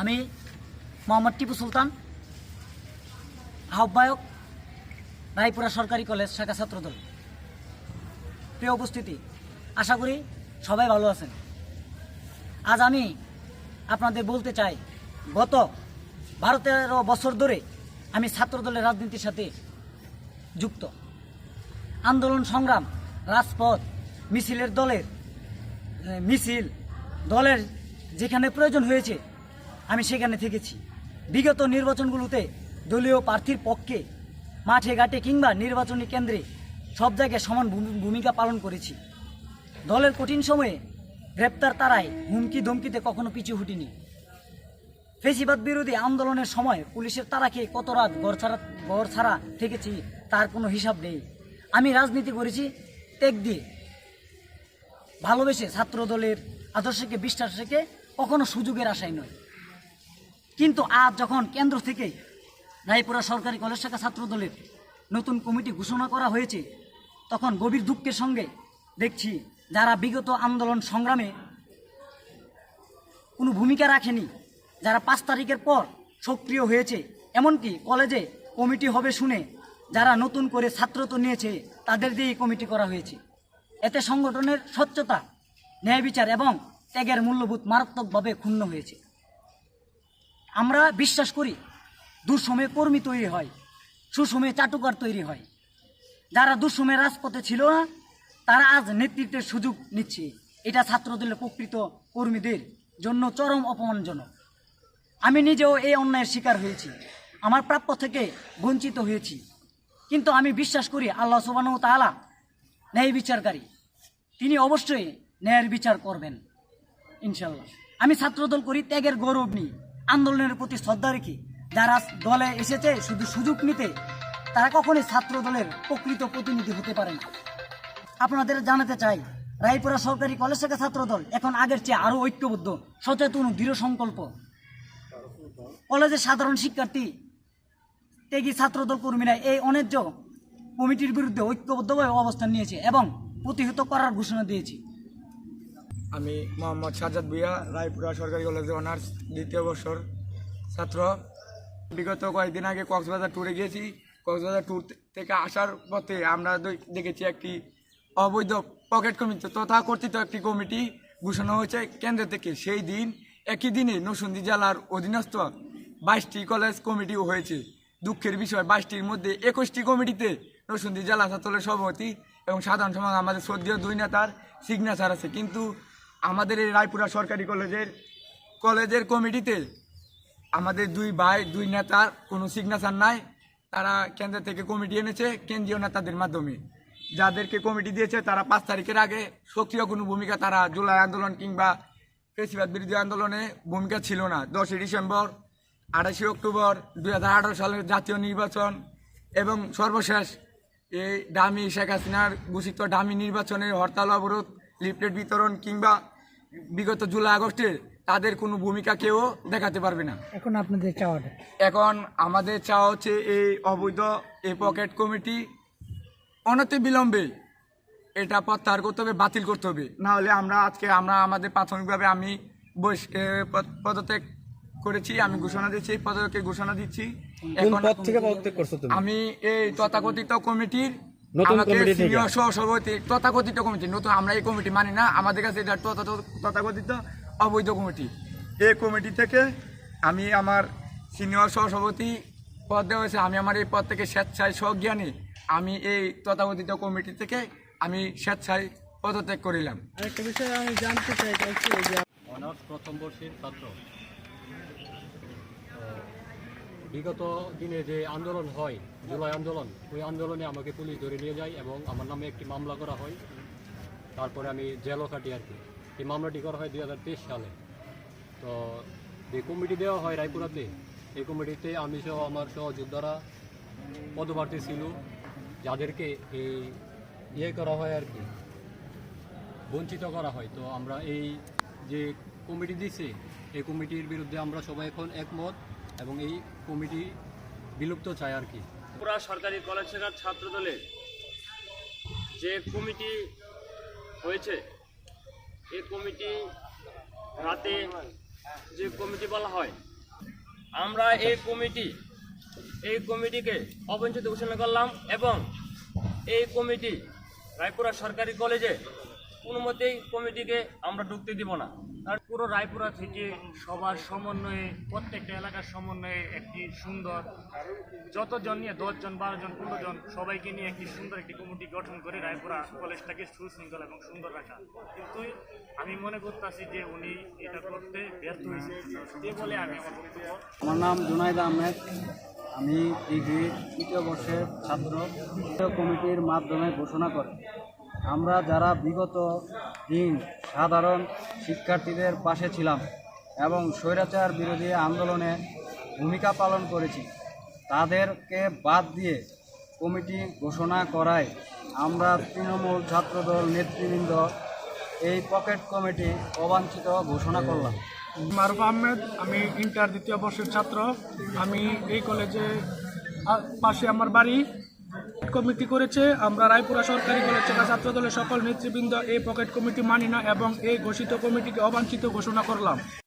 আমি মোহাম্মদ টিপু সুলতান, আহ্বায়ক রায়পুরা সরকারি কলেজ, শাখা ছাত্রদল। প্রিয় উপস্থিতি, আশা করি সবাই ভালো আছেন। আজ আমি আপনাদের বলতে চাই, গত বারো তেরো বছর ধরে আমি ছাত্রদলের রাজনীতির সাথে যুক্ত। আন্দোলন সংগ্রাম, রাজপথ, মিছিলের দলের মিছিল, দলের যেখানে প্রয়োজন হয়েছে আমি সেখানে থেকেছি। বিগত নির্বাচনগুলোতে দলীয় প্রার্থীর পক্ষে, মাঠে ঘাটে কিংবা নির্বাচনী কেন্দ্রে সব জায়গায় সমান ভূমি- ভূমিকা পালন করেছি। দলের কঠিন সময়ে গ্রেপ্তার তারায় হুমকি ধমকিতে কখনো পিছু হুটিনি। ফেসিবাদ বিরোধী আন্দোলনের সময় পুলিশের তারা খেয়ে কত রাত ঘর ছাড়া ছাড়া থেকেছি তার কোনো হিসাব নেই। আমি রাজনীতি করেছি টেক দিয়ে। ভালোবেসে ছাত্র দলের আদর্শকে বিশ্বাস রেখে কখনো সুযোগের আশায় নয়। কিন্তু আজ যখন কেন্দ্র থেকে রায়পুরা সরকারি কলেজ শাখা ছাত্র দলের নতুন কমিটি ঘোষণা করা হয়েছে, তখন গভীর দুঃখের সঙ্গে দেখছি যারা বিগত আন্দোলন সংগ্রামে কোনো ভূমিকা রাখেনি, যারা পাঁচ তারিখের পর সক্রিয় হয়েছে, এমনকি কলেজে কমিটি হবে শুনে যারা নতুন করে ছাত্রত্ব নিয়েছে, তাদের দিয়ে কমিটি করা হয়েছে। এতে সংগঠনের স্বচ্ছতা, ন্যায় বিচার এবং ত্যাগের মূল্যবোধ মারাত্মকভাবে ক্ষুণ্ণ হয়েছে। আমরা বিশ্বাস করি, দুঃসময়ে কর্মী তৈরি হয়, সুসময়ে চাটুকার তৈরি হয়। যারা দুঃসময়ে রাজপথে ছিল না তারা আজ নেতৃত্বের সুযোগ নিচ্ছে। এটা ছাত্রদলের প্রকৃত কর্মীদের জন্য চরম অপমানজনক। আমি নিজেও এই অন্যায়ের শিকার হয়েছি। আমার প্রাপ্য থেকে বঞ্চিত হয়েছি। কিন্তু আমি বিশ্বাস করি আল্লাহ সুবাহ তাআলা ন্যায় বিচারকারী। তিনি অবশ্যই ন্যায়ের বিচার করবেন ইনশাল্লাহ আমি ছাত্রদল করি, ত্যাগের গৌরব নিই। আন্দোলনের প্রতি শ্রদ্ধা রেখে যারা দলে এসেছে শুধু সুযোগ নিতে, তারা কখনোই ছাত্র দলের প্রকৃত প্রতিনিধি হতে পারে না। আপনাদের জানাতে চাই, রায়পুরা সরকারি কলেজ থেকে ছাত্র দল এখন আগের চেয়ে আরও ঐক্যবদ্ধ, সচেতন দৃঢ় সংকল্প। কলেজের সাধারণ শিক্ষার্থী, ত্যাগী ছাত্রদল কর্মীরা এই অন্যায্য কমিটির বিরুদ্ধে ঐক্যবদ্ধভাবে অবস্থান নিয়েছে এবং প্রতিহত করার ঘোষণা দিয়েছে। আমি মোহাম্মদ সাজাদ ভুইয়া, রায়পুরা সরকারি কলেজে অনার্স দ্বিতীয় বর্ষর ছাত্র। বিগত কয়েকদিন আগে কক্সবাজার ট্যুরে গিয়েছি। কক্সবাজার ট্যুর থেকে আসার পথে আমরা দেখেছি একটি অবৈধ পকেট কমিটি তথাকথিত একটি কমিটি ঘোষণা হয়েছে কেন্দ্র থেকে। সেই দিন, একই দিনে নরসিংদী জেলার অধীনস্থ বাইশটি কলেজ কমিটিও হয়েছে। দুঃখের বিষয়, বাইশটির মধ্যে একুশটি কমিটিতে নরসিংদী জেলা ছাত্রের সভাপতি এবং সাধারণ সমাজ আমাদের শ্রদ্ধেয় দুই নেতার সিগনেচার আছে। কিন্তু আমাদের এই রায়পুরা সরকারি কলেজের কলেজের কমিটিতে আমাদের দুই ভাই, দুই নেতার কোনো সিগনেচার নাই। তারা কেন্দ্র থেকে কমিটি এনেছে, কেন্দ্রীয় নেতাদের মাধ্যমে। যাদেরকে কমিটি দিয়েছে, তারা পাঁচ তারিখের আগে সক্রিয় কোনো ভূমিকা তারা জুলাই আন্দোলন কিংবা ফেসিবাদ বিরোধী আন্দোলনে ভূমিকা ছিল না। দশই ডিসেম্বর, আঠাশে অক্টোবর দু হাজার আঠারো সালের জাতীয় নির্বাচন এবং সর্বশেষ এই ডামি শেখ হাসিনার ঘোষিত ডামি নির্বাচনের হরতাল অবরোধ লিফলেট বিতরণ কিংবা বিগত জুলাই আগস্টে তাদের কোনো ভূমিকা কেউ দেখাতে পারবে না। এখন আপনাদের চাওয়াটা এখন আমাদের চাওয়া হচ্ছে এই অবৈধ এই পকেট কমিটি অনতি বিলম্বে এটা প্রত্যাহার করতে হবে বাতিল করতে হবে। না হলে আমরা আজকে আমরা আমাদের প্রাথমিকভাবে আমি এ, পদ- পদত্যাগ করেছি আমি ঘোষণা দিচ্ছি এই পদত্যাগের ঘোষণা দিচ্ছি। এখন আমি এই তথাকথিত কমিটির নতুন কমিটি থেকে? সিনিয়র সহসভাপতি তথাকথিত কমিটি নতুন আমরা এই কমিটি মানি না আমাদের কাছে এটা তথাকথিত অবৈধ কমিটি এই কমিটি থেকে আমি আমার সিনিয়র সহসভাপতি পদ দেওয়া হয়েছে আমি আমার এই পদ থেকে স্বেচ্ছায় সজ্ঞানী আমি এই তথাকথিত কমিটি থেকে আমি স্বেচ্ছায় পদত্যাগ করিলাম। আরেকটা বিষয় আমি জানতে চাই অনার্স প্রথম বর্ষের ছাত্র। বিগত দিনে যে আন্দোলন হয়, জুলাই আন্দোলন, ওই আন্দোলনে আমাকে পুলিশ ধরে নিয়ে যায় এবং আমার নামে একটি মামলা করা হয়। তারপরে আমি জেলও কাটি আর কি। এই মামলাটি করা হয় দুই হাজার তেইশ সালে। তো যে কমিটি দেওয়া হয় রায়পুরাতে, এই কমিটিতে আমি সহ আমার সহযোদ্ধারা, পদপ্রার্থী ছিল, যাদেরকে এই ইয়ে করা হয় আর কি, বঞ্চিত করা হয়। তো আমরা এই যে কমিটি দিছে, এই কমিটির বিরুদ্ধে আমরা সবাই এখন একমত এবং এই কমিটি বিলুপ্ত চাই আর কি। পুরা সরকারি কলেজ শাখার ছাত্র দলে যে কমিটি হয়েছে এই কমিটি রাতে যে কমিটি বলা হয়, আমরা এই কমিটি, এই কমিটিকে অবঞ্চিত ঘোষণা করলাম এবং এই কমিটি রায়পুরা সরকারি কলেজে কোনো মতেই কমিটিকে আমরা ঢুকতে দিব না। আর পুরো রায়পুরা থেকে সবার সমন্বয়ে, প্রত্যেকটা এলাকার সমন্বয়ে একটি সুন্দর, যতজন নিয়ে দশজন, বারোজন জন সবাইকে নিয়ে একটি সুন্দর একটি কমিটি গঠন করে রায়পুরা কলেজটাকে সুশৃঙ্খল এবং সুন্দর রাখা। কিন্তু আমি মনে করতেছি যে উনি এটা করতে ব্যর্থ হয়েছে। এ বলে আমি আমার বক্তব্য। আমার নাম জুনাইদ আহমেদ। আমি ডিগ্রি তৃতীয় বর্ষের ছাত্র। কমিটির মাধ্যমে ঘোষণা করে, আমরা যারা বিগত দিন সাধারণ শিক্ষার্থীদের পাশে ছিলাম এবং স্বৈরাচার বিরোধী আন্দোলনে ভূমিকা পালন করেছি। তাদেরকে বাদ দিয়ে কমিটি ঘোষণা করায় আমরা তৃণমূল ছাত্রদল নেতৃবৃন্দ এই পকেট কমিটি অবাঞ্ছিত ঘোষণা করলাম। মারুফ আহমেদ, আমি ইন্টার দ্বিতীয় বর্ষের ছাত্র। আমি এই কলেজে পাশে আমার বাড়ি। কমিটি করেছে, আমরা রায়পুরা সরকারি কলেজ থেকে ছাত্রদলের সকল নেতৃবৃন্দ এই পকেট কমিটি মানি না এবং এই ঘোষিত কমিটিকে অবাঞ্ছিত ঘোষণা করলাম।